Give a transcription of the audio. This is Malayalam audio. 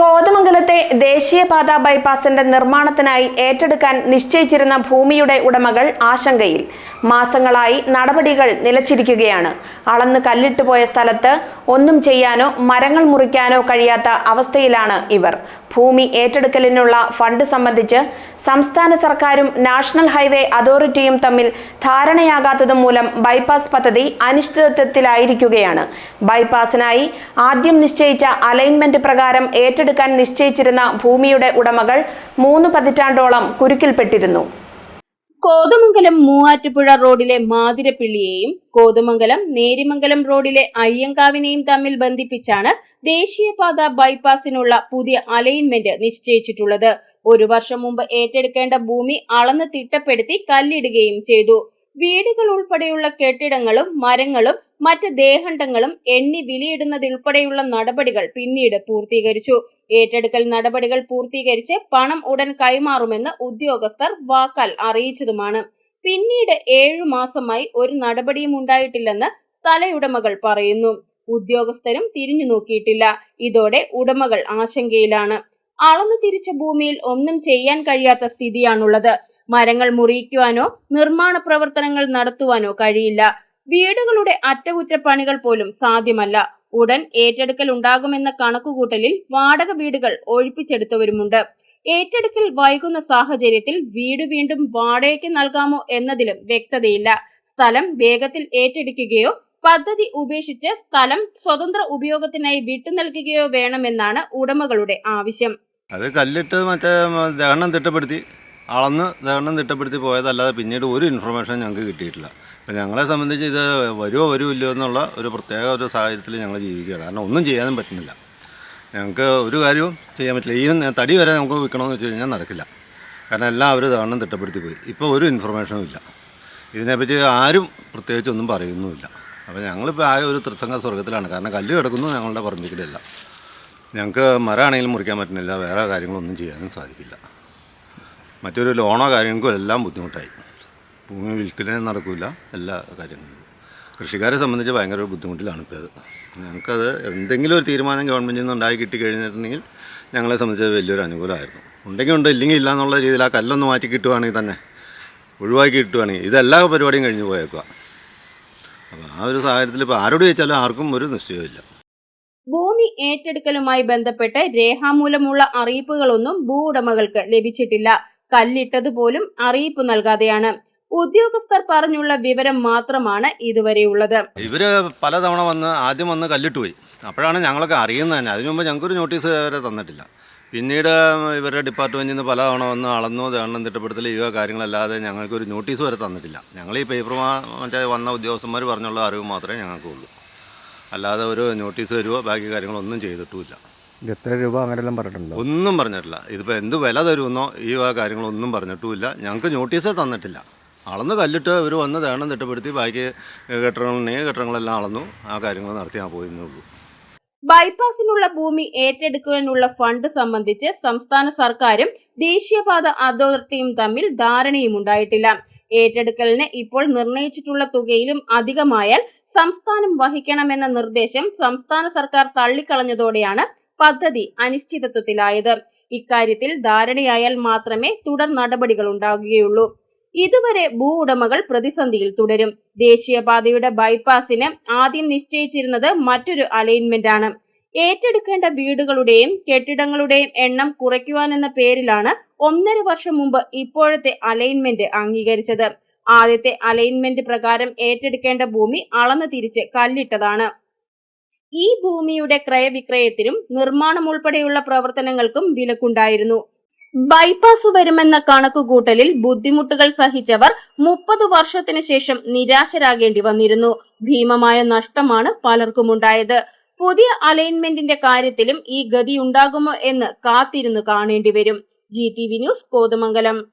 കോതമംഗലത്തെ ദേശീയപാത ബൈപ്പാസിന്റെ നിർമ്മാണത്തിനായി ഏറ്റെടുക്കാൻ നിശ്ചയിച്ചിരുന്ന ഭൂമിയുടെ ഉടമകൾ ആശങ്കയിൽ. മാസങ്ങളായി നടപടികൾ നിലച്ചിരിക്കുകയാണ്. അളന്ന് കല്ലിട്ട് പോയ സ്ഥലത്ത് ഒന്നും ചെയ്യാനോ മരങ്ങൾ മുറിക്കാനോ കഴിയാത്ത അവസ്ഥയിലാണ് ഇവർ. ഭൂമി ഏറ്റെടുക്കലിനുള്ള ഫണ്ട് സംബന്ധിച്ച് സംസ്ഥാന സർക്കാരും നാഷണൽ ഹൈവേ അതോറിറ്റിയും തമ്മിൽ ധാരണയാകാത്തത് മൂലം ബൈപ്പാസ് പദ്ധതി അനിശ്ചിതത്വത്തിലായിരിക്കുകയാണ്. ബൈപ്പാസിനായി ആദ്യം നിശ്ചയിച്ച അലൈൻമെന്റ് പ്രകാരം ഏറ്റെടുക്കാൻ നിശ്ചയിച്ചിരുന്ന ഭൂമിയുടെ ഉടമകൾ മൂന്ന് പതിറ്റാണ്ടോളം കുരുക്കിൽപ്പെട്ടിരുന്നു. കോതമംഗലം മൂവാറ്റുപുഴ റോഡിലെ മാതിരപ്പിള്ളിയെയും കോതമംഗലം നേരിമംഗലം റോഡിലെ അയ്യങ്കാവിനെയും തമ്മിൽ ബന്ധിപ്പിച്ചാണ് ദേശീയപാത ബൈപ്പാസിനുള്ള പുതിയ അലൈൻമെന്റ് നിശ്ചയിച്ചിട്ടുള്ളത്. ഒരു വർഷം മുമ്പ് ഏറ്റെടുക്കേണ്ട ഭൂമി അളന്ന് തിട്ടപ്പെടുത്തി കല്ലിടുകയും ചെയ്തു. വീടുകൾ ഉൾപ്പെടെയുള്ള കെട്ടിടങ്ങളും മരങ്ങളും മറ്റ് ദേഹണ്ഡങ്ങളും എണ്ണി വിലയിടുന്നതുൾപ്പെടെയുള്ള നടപടികൾ പിന്നീട് പൂർത്തീകരിച്ചു. ഏറ്റെടുക്കൽ നടപടികൾ പൂർത്തീകരിച്ച് പണം ഉടൻ കൈമാറുമെന്ന് ഉദ്യോഗസ്ഥർ വാക്കാൽ അറിയിച്ചതുമാണ്. പിന്നീട് ഏഴു മാസമായി ഒരു നടപടിയും ഉണ്ടായിട്ടില്ലെന്ന് സ്ഥലയുടമകൾ പറയുന്നു. ഉദ്യോഗസ്ഥരും തിരിഞ്ഞു നോക്കിയിട്ടില്ല. ഇതോടെ ഉടമകൾ ആശങ്കയിലാണ്. അളന്നു തിരിച്ച ഭൂമിയിൽ ഒന്നും ചെയ്യാൻ കഴിയാത്ത സ്ഥിതിയാണുള്ളത്. മരങ്ങൾ മുറിയിക്കുവാനോ നിർമ്മാണ പ്രവർത്തനങ്ങൾ നടത്തുവാനോ കഴിയില്ല വീടുകളുടെ അറ്റകുറ്റപ്പണികൾ പോലും സാധ്യമല്ല ഉടൻ ഏറ്റെടുക്കൽ ഉണ്ടാകുമെന്ന കണക്കുകൂട്ടലിൽ വാടക വീടുകൾ ഒഴിപ്പിച്ചെടുത്തവരുമുണ്ട് ഏറ്റെടുക്കൽ വൈകുന്ന സാഹചര്യത്തിൽ വീട് വീണ്ടും വാടകയ്ക്ക് നൽകാമോ എന്നതിലും വ്യക്തതയില്ല സ്ഥലം വേഗത്തിൽ ഏറ്റെടുക്കുകയോ പദ്ധതി ഉപേക്ഷിച്ച് സ്ഥലം സ്വതന്ത്ര ഉപയോഗത്തിനായി വിട്ടു നൽകുകയോ വേണമെന്നാണ് ഉടമകളുടെ ആവശ്യം അത് കല്ലിട്ട് മറ്റേ ദഹനം തിട്ടപ്പെടുത്തി അളന്ന് ദഹനം തിട്ടപ്പെടുത്തി പോയതല്ലാതെ പിന്നീട് ഒരു ഇൻഫർമേഷൻ ഞങ്ങൾക്ക് കിട്ടിയിട്ടില്ല. അപ്പം ഞങ്ങളെ സംബന്ധിച്ച് ഇത് വരുമോ വരുമില്ലയോ എന്നുള്ള ഒരു പ്രത്യേക ഒരു സാഹചര്യത്തിൽ ഞങ്ങൾ ജീവിക്കുക. കാരണം ഒന്നും ചെയ്യാനും പറ്റുന്നില്ല. ഞങ്ങൾക്ക് ഒരു കാര്യവും ചെയ്യാൻ പറ്റില്ല. ഈ തടി വരെ നമുക്ക് വിൽക്കണമെന്ന് വെച്ച് കഴിഞ്ഞാൽ നടക്കില്ല. കാരണം എല്ലാം അവർ ദഹനം തിട്ടപ്പെടുത്തി പോയി. ഇപ്പോൾ ഒരു ഇൻഫർമേഷനും ഇല്ല. ഇതിനെപ്പറ്റി ആരും പ്രത്യേകിച്ച് ഒന്നും പറയുന്നുമില്ല. അപ്പോൾ ഞങ്ങളിപ്പോൾ ആകെ ഒരു ത്രിസംഗ സ്വർഗത്തിലാണ് കാരണം കല്ല് കിടക്കുന്നു ഞങ്ങളുടെ പറമ്പിക്കലല്ല ഞങ്ങൾക്ക് മരമാണെങ്കിലും മുറിക്കാൻ പറ്റുന്നില്ല. വേറെ കാര്യങ്ങളൊന്നും ചെയ്യാനും സാധിക്കില്ല. മറ്റൊരു ലോണോ കാര്യങ്ങൾക്കും എല്ലാം ബുദ്ധിമുട്ടായി. ഭൂമി വിൽക്കലും നടക്കില്ല എല്ലാ കാര്യങ്ങളും. കൃഷിക്കാരെ സംബന്ധിച്ച് ഭയങ്കര ബുദ്ധിമുട്ടിലാണ് ഇപ്പോൾ അത്. ഞങ്ങൾക്കത് എന്തെങ്കിലും ഒരു തീരുമാനം ഗവൺമെന്റിൽ നിന്ന് ഉണ്ടായി കിട്ടി കഴിഞ്ഞിരുന്നെങ്കിൽ ഞങ്ങളെ സംബന്ധിച്ച് വലിയൊരു അനുകൂലമായിരുന്നു. ഉണ്ടെങ്കിൽ ഉണ്ട് ഇല്ലെങ്കിൽ ഇല്ല എന്നുള്ള രീതിയിൽ ആ കല്ലൊന്ന് മാറ്റി കിട്ടുവാണെങ്കിൽ തന്നെ ഒഴിവാക്കി കിട്ടുവാണെങ്കിൽ ഇതെല്ലാ പരിപാടിയും കഴിഞ്ഞ് പോയേക്കുക അപ്പോൾ ആ ഒരു സാഹചര്യത്തിൽ ഇപ്പോൾ ആരോട് ചോദിച്ചാലും ആർക്കും ഒരു നിശ്ചയമില്ല ഭൂമി ഏറ്റെടുക്കലുമായി ബന്ധപ്പെട്ട് രേഖാമൂലമുള്ള അറിയിപ്പുകളൊന്നും ഭൂ ഉടമകൾക്ക് ലഭിച്ചിട്ടില്ല. കല്ലിട്ടതുപോലും അറിയിപ്പ് നൽകാതെയാണ്. ഉദ്യോഗസ്ഥർ പറഞ്ഞുള്ള വിവരം മാത്രമാണ് ഇതുവരെ ഇതുവരെയുള്ളത്. ഇവർ പലതവണ വന്ന് ആദ്യം വന്ന് കല്ലിട്ട് പോയി അപ്പോഴാണ് ഞങ്ങളൊക്കെ അറിയുന്നത് തന്നെ. അതിനു മുമ്പ് ഞങ്ങൾക്കൊരു നോട്ടീസ് വരെ തന്നിട്ടില്ല. പിന്നീട് ഇവരുടെ ഡിപ്പാർട്ട്മെന്റിൽ നിന്ന് പലതവണ വന്ന് അളന്നു ദണ്ണം തിട്ടപ്പെടുത്തൽ ഇവ കാര്യങ്ങളല്ലാതെ ഞങ്ങൾക്ക് ഒരു നോട്ടീസ് വരെ തന്നിട്ടില്ല. ഞങ്ങൾ ഈ പേപ്പർ മറ്റേ വന്ന ഉദ്യോഗസ്ഥന്മാർ പറഞ്ഞുള്ള അറിവ് മാത്രമേ ഞങ്ങൾക്കുള്ളൂ. അല്ലാതെ ഒരു നോട്ടീസ് വരുവോ ബാക്കി കാര്യങ്ങളൊന്നും ചെയ്തിട്ടുമില്ല. ഇത് എത്ര രൂപ അങ്ങനെല്ലാം പറഞ്ഞിട്ടുണ്ടോ? ഒന്നും പറഞ്ഞിട്ടില്ല. ഇതിപ്പോൾ എന്ത് വില തരുമെന്നോ ഈ വക കാര്യങ്ങളൊന്നും പറഞ്ഞിട്ടുമില്ല. ഞങ്ങൾക്ക് നോട്ടീസേ തന്നിട്ടില്ല. അളന്ന് കല്ലിട്ട് ഇവർ വന്ന് ദേണം തിട്ടപ്പെടുത്തി ബാക്കി കെട്ടിടങ്ങളുണ്ടെങ്കിൽ കെട്ടിടങ്ങളെല്ലാം അളന്നു. ആ കാര്യങ്ങൾ നടത്തി ഞാൻ പോയിരുന്നേ ഉള്ളൂ. ബൈപ്പാസിനുള്ള ഭൂമി ഏറ്റെടുക്കുവാനുള്ള ഫണ്ട് സംബന്ധിച്ച് സംസ്ഥാന സർക്കാരും ദേശീയപാത അതോറിറ്റിയും തമ്മിൽ ധാരണയും ഉണ്ടായിട്ടില്ല. ഏറ്റെടുക്കലിന് ഇപ്പോൾ നിർണയിച്ചിട്ടുള്ള തുകയിലും അധികമായാൽ സംസ്ഥാനം വഹിക്കണമെന്ന നിർദ്ദേശം സംസ്ഥാന സർക്കാർ തള്ളിക്കളഞ്ഞതോടെയാണ് പദ്ധതി അനിശ്ചിതത്വത്തിലായത്. ഇക്കാര്യത്തിൽ ധാരണയായാൽ മാത്രമേ തുടർ നടപടികൾ ഉണ്ടാകുകയുള്ളൂ. ഇതുവരെ ഭൂ ഉടമകൾ പ്രതിസന്ധിയിൽ തുടരും. ദേശീയപാതയുടെ ബൈപ്പാസിന് ആദ്യം നിശ്ചയിച്ചിരുന്നത് മറ്റൊരു അലൈൻമെന്റ് ആണ് ഏറ്റെടുക്കേണ്ട വീടുകളുടെയും കെട്ടിടങ്ങളുടെയും എണ്ണം കുറയ്ക്കുവാനെന്ന പേരിലാണ് ഒന്നര വർഷം മുമ്പ് ഇപ്പോഴത്തെ അലൈൻമെന്റ് അംഗീകരിച്ചത്. ആദ്യത്തെ അലൈൻമെന്റ് പ്രകാരം ഏറ്റെടുക്കേണ്ട ഭൂമി അളന്നു തിരിച്ച് കല്ലിട്ടതാണ്. ഈ ഭൂമിയുടെ ക്രയവിക്രയത്തിനും നിർമ്മാണം ഉൾപ്പെടെയുള്ള പ്രവർത്തനങ്ങൾക്കും വിലക്കുണ്ടായിരുന്നു. ബൈപ്പാസ് വരുമെന്ന കണക്കുകൂട്ടലിൽ ബുദ്ധിമുട്ടുകൾ സഹിച്ചവർ മുപ്പത് വർഷത്തിന് ശേഷം നിരാശരാകേണ്ടി വന്നിരുന്നു. ഭീമമായ നഷ്ടമാണ് പലർക്കും ഉണ്ടായത് പുതിയ അലൈൻമെന്റിന്റെ കാര്യത്തിലും ഈ ഗതി ഉണ്ടാകുമോ എന്ന് കാത്തിരുന്ന് കാണേണ്ടി വരും. G T V news Kothamangalam.